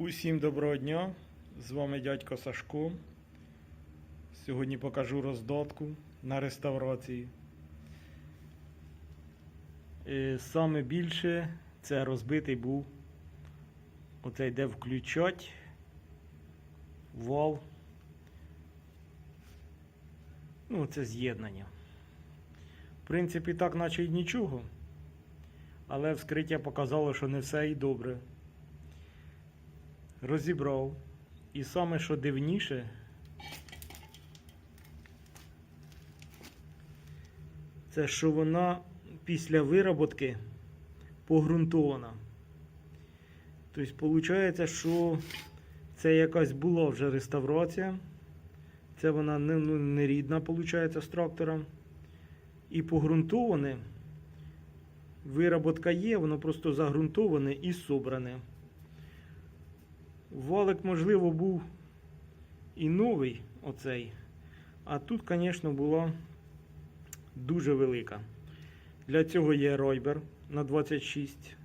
Усім доброго дня! З вами дядько Сашко. Сьогодні покажу роздатку на реставрації. Е, Саме більше це розбитий був оцей де включать вал. Ну, це з'єднання. В принципі, так, наче й нічого. Але вскриття показало, що не все і добре розібрав. І саме що дивніше, це що вона після вироботки погрунтована. Тобто, виходить, що це якась була вже реставрація. Це вона не, ну, не рідна, виходить, з трактором. І погрунтоване. Вироботка є, воно просто загрунтоване і собране. Валик, можливо, був і новий оцей. А тут, звісно, була дуже велика. Для цього є ройбер на 26.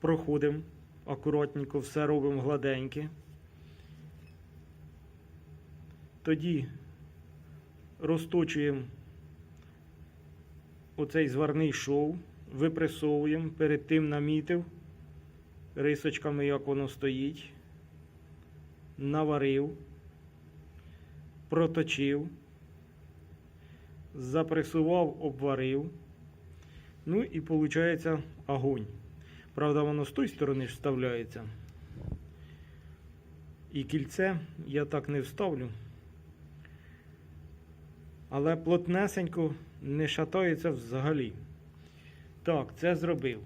Проходимо акуратненько, все робимо гладеньке. Тоді розточуємо оцей зварний шов, випресовуємо, перед тим намітив рисочками, як воно стоїть, наварив, проточив, запресував, обварив. Ну і виходить огонь. Правда, воно з тої сторони ж вставляється. І кільце я так не вставлю. Але плотнесенько не шатається взагалі. Так, це зробив.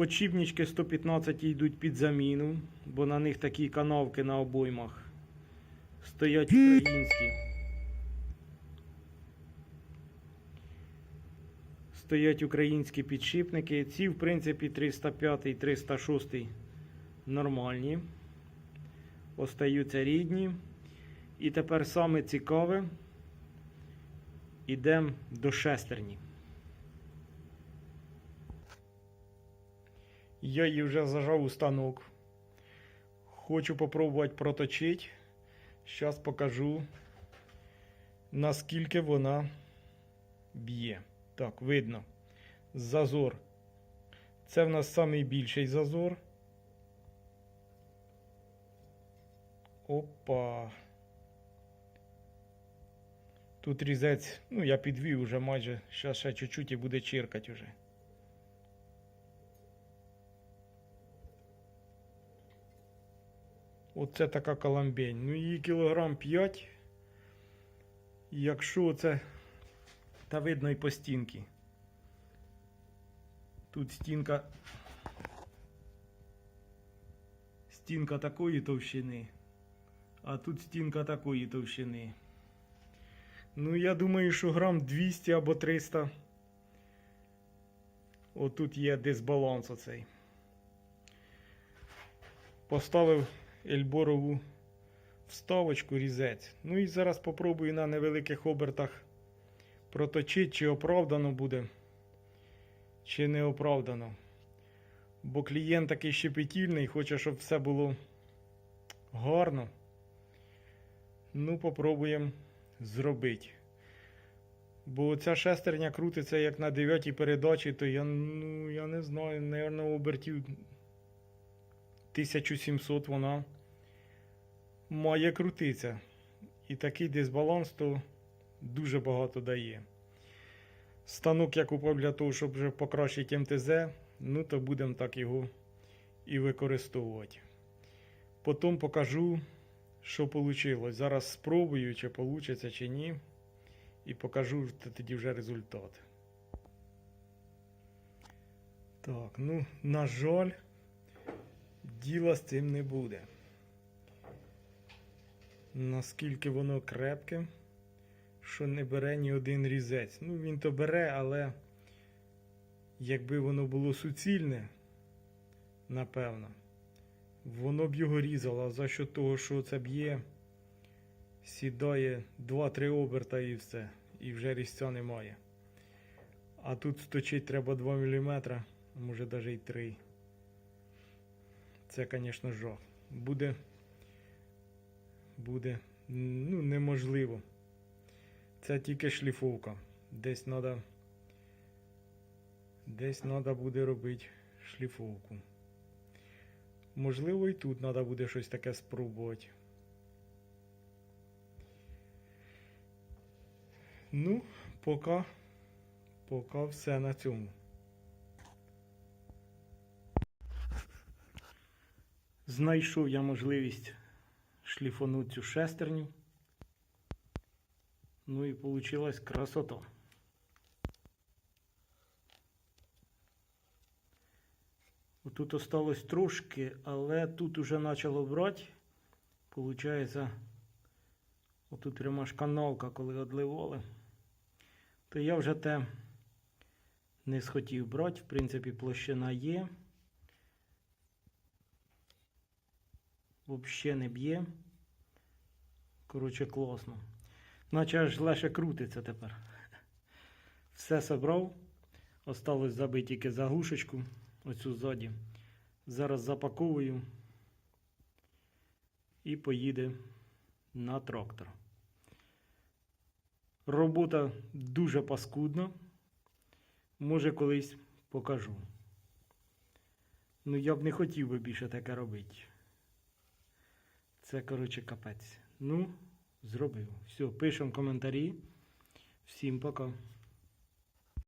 Подшипнички 115 йдуть під заміну, бо на них такі канавки на обоймах. Стоять українські. Стоять українські підшипники. Ці, в принципі, 305 і 306 нормальні. Остаються рідні. І тепер саме цікаве. Ідемо до шестерні. Я її вже зажав у станок. Хочу попробувати проточити. Зараз покажу, наскільки вона б'є. Так, видно. Зазор. Це в нас найбільший зазор. Опа. Тут різець, ну я підвів уже майже, зараз ще чуть-чуть і буде чиркати уже. Оце така каламбень. Ну її кілограм 5. Якщо це. Та видно і по стінки. Тут стінка. Стінка такої товщини. А тут стінка такої товщини. Ну, я думаю, що грам 200 або 300. Отут є дисбаланс оцей. Поставив ельборову вставочку різець. Ну і зараз попробую на невеликих обертах проточити, чи оправдано буде, чи не оправдано. Бо клієнт такий щепетільний, хоче, щоб все було гарно. Ну, попробуємо зробити. Бо ця шестерня крутиться як на 9 передачі, то я, ну, я не знаю, наверное, обертів 1700 вона має крутитися. І такий дисбаланс то дуже багато дає. Станок я купив для того, щоб вже покращити МТЗ, ну то будемо так його і використовувати. Потім покажу, що вийшло. Зараз спробую, чи вийде, чи ні. І покажу тоді вже результат. Так, ну, на жаль, діла з цим не буде. Наскільки воно крепке, що не бере ні один різець. Ну, він то бере, але якби воно було суцільне, напевно, воно б його різало. За що того, що це б'є, сідає 2-3 оберта і все. І вже різця немає. А тут сточить треба 2 мм. може навіть і три. Це, звісно, жах. Буде, буде ну, неможливо. Це тільки шліфовка. Десь треба десь треба буде робити шліфовку. Можливо, і тут треба буде щось таке спробувати. Ну, поки, поки все на цьому. Знайшов я можливість шліфанути цю шестерню. Ну і получилась красота. Тут осталось трошки, але тут уже почало брати. Получається, отут прямо ж канавка, коли одливали. То я вже те не схотів брати. В принципі, площина є. Взагалі не б'є. Коротше, класно. Наче аж легше крутиться тепер. Все собрав. Осталось забити тільки заглушечку. Оцю ззаді. Зараз запаковую і поїде на трактор. Робота дуже паскудна. Може колись покажу. Ну, я б не хотів би більше таке робити. Це, коротше, капець. Ну, зробив. Все, пишемо коментарі. Всім пока.